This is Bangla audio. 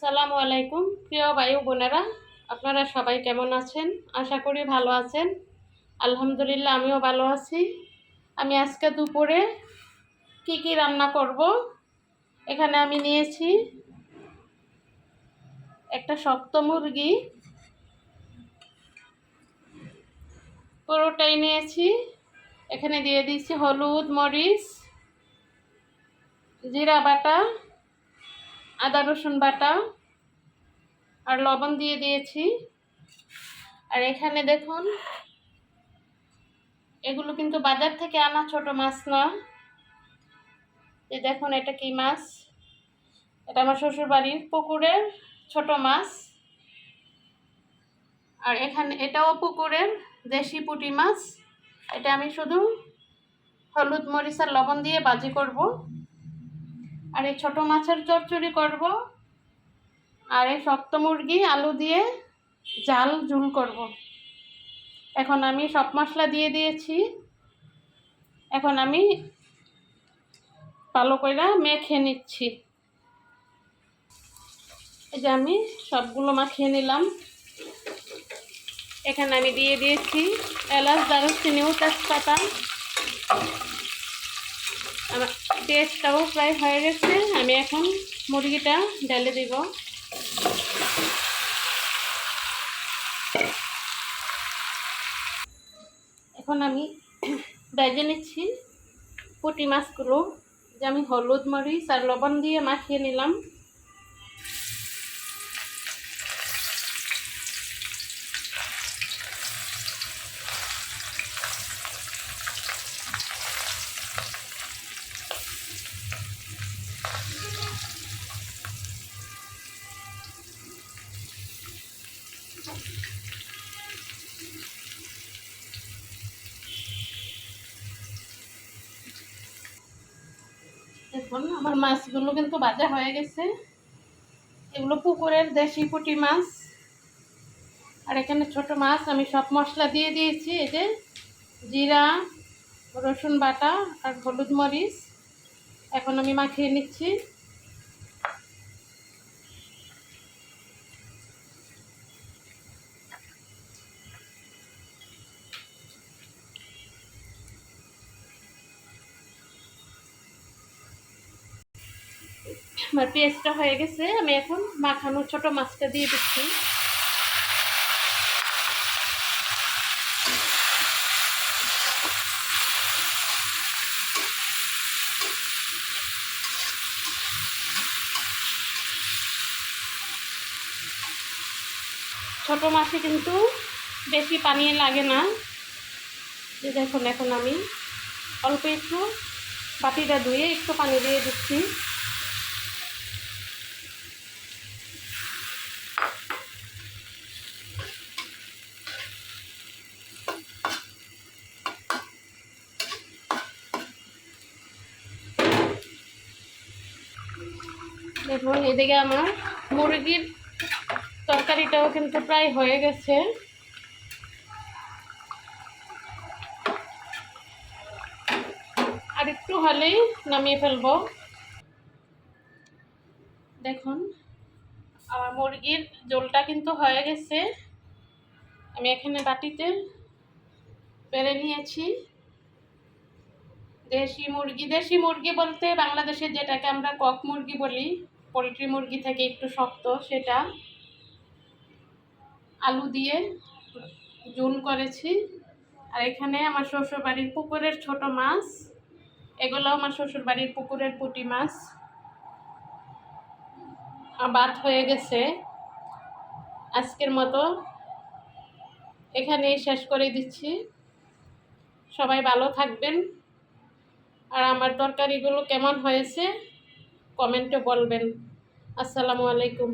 আসসালামু আলাইকুম। প্রিয় বায়ু বোনেরা, আপনারা সবাই কেমন আছেন? আশা করি ভালো আছেন। আলহামদুলিল্লাহ, আমিও ভালো আছি। আমি আজকে দুপুরে কি কি রান্না করব? এখানে আমি নিয়েছি একটা শক্ত মুরগি, পুরোটাই নিয়েছি, এখানে দিয়ে দিয়েছি হলুদ, মরিচ, জিরা বাটা আদা, রসুন বাটা আর লবণ দিয়ে দিয়েছি। আর এখানে দেখুন, এগুলো কিন্তু বাজার থেকে আনা ছোট মাছ না। এই দেখুন, এটা কি মাছ? এটা আমার শ্বশুর বাড়ির পুকুরের ছোট মাছ। আর এখানে, এটাও পুকুরের দেশি পুঁটি মাছ। এটা আমি শুধু হলুদ, মরিচ আর লবণ দিয়ে বাজি করব। আর এই ছোটো মাছের চচ্চড়ি করব আর এই শক্ত মুরগি, আলু দিয়ে জাল ঝুল করব। এখন আমি সব মশলা দিয়ে দিয়েছি। এখন আমি ভালো করে মেখে নিচ্ছি। এই যে আমি সবগুলো মাখিয়ে নিলাম। এখানে আমি দিয়ে দিয়েছি এলাচ দারুচিনিও তেজপাতা। আমার টেস্টটাও প্রায় হয়ে গেছে। আমি এখন মুরগিটা ঢেলে দিব। এখন আমি বেজে নিচ্ছি পুঁটি মাছগুলো। যে আমি হলুদ মরিচ আর লবণ দিয়ে মাখিয়ে নিলাম। দেখুন, আমার মাছগুলো কিন্তু বাজা হয়ে গেছে। এগুলো পুকুরের দেশি পুঁটি মাছ। আর এখানে ছোট মাছ, আমি সব মশলা দিয়ে দিয়েছি। এই যে জিরা, রসুন বাটা আর হলুদ মরিচ। এখন আমি মাখিয়ে নিচ্ছি। আমার পেঁয়াজটা হয়ে গেছে, আমি এখন মাখানো ছোট মাছটা দিয়ে দিচ্ছি। ছোট মাছে কিন্তু বেশি পানি লাগে না। যে দেখুন, এখন আমি অল্প একটু বাটিটা ধুয়ে একটু পানি দিয়ে দিচ্ছি। দেখুন, এদিকে আমার মুরগির তরকারিটাও কিন্তু প্রায় হয়ে গেছে। আর একটু হলেই নামিয়ে ফেলব। দেখুন, আমার মুরগির জোলটা কিন্তু হয়ে গেছে। আমি এখানে বাটিতে পেরে নিয়েছি। দেশি মুরগি দেশি মুরগি বলতে বাংলাদেশে যেটাকে আমরা কক মুরগি বলি পোলট্রি মুরগি থেকে একটু শক্ত, সেটা আলু দিয়ে জুন করেছি। আর এখানে আমার শ্বশুর বাড়ির পুকুরের ছোট মাছ এগুলো আমার শ্বশুর বাড়ির পুকুরের পুঁটি মাছ। বাদ হয়ে গেছে। আজকের মতো এখানেই শেষ করে দিচ্ছি। সবাই ভালো থাকবেন। আর আমার তরকারিগুলো কেমন হয়েছে কমেন্টে বলবেন। আসসালামু আলাইকুম।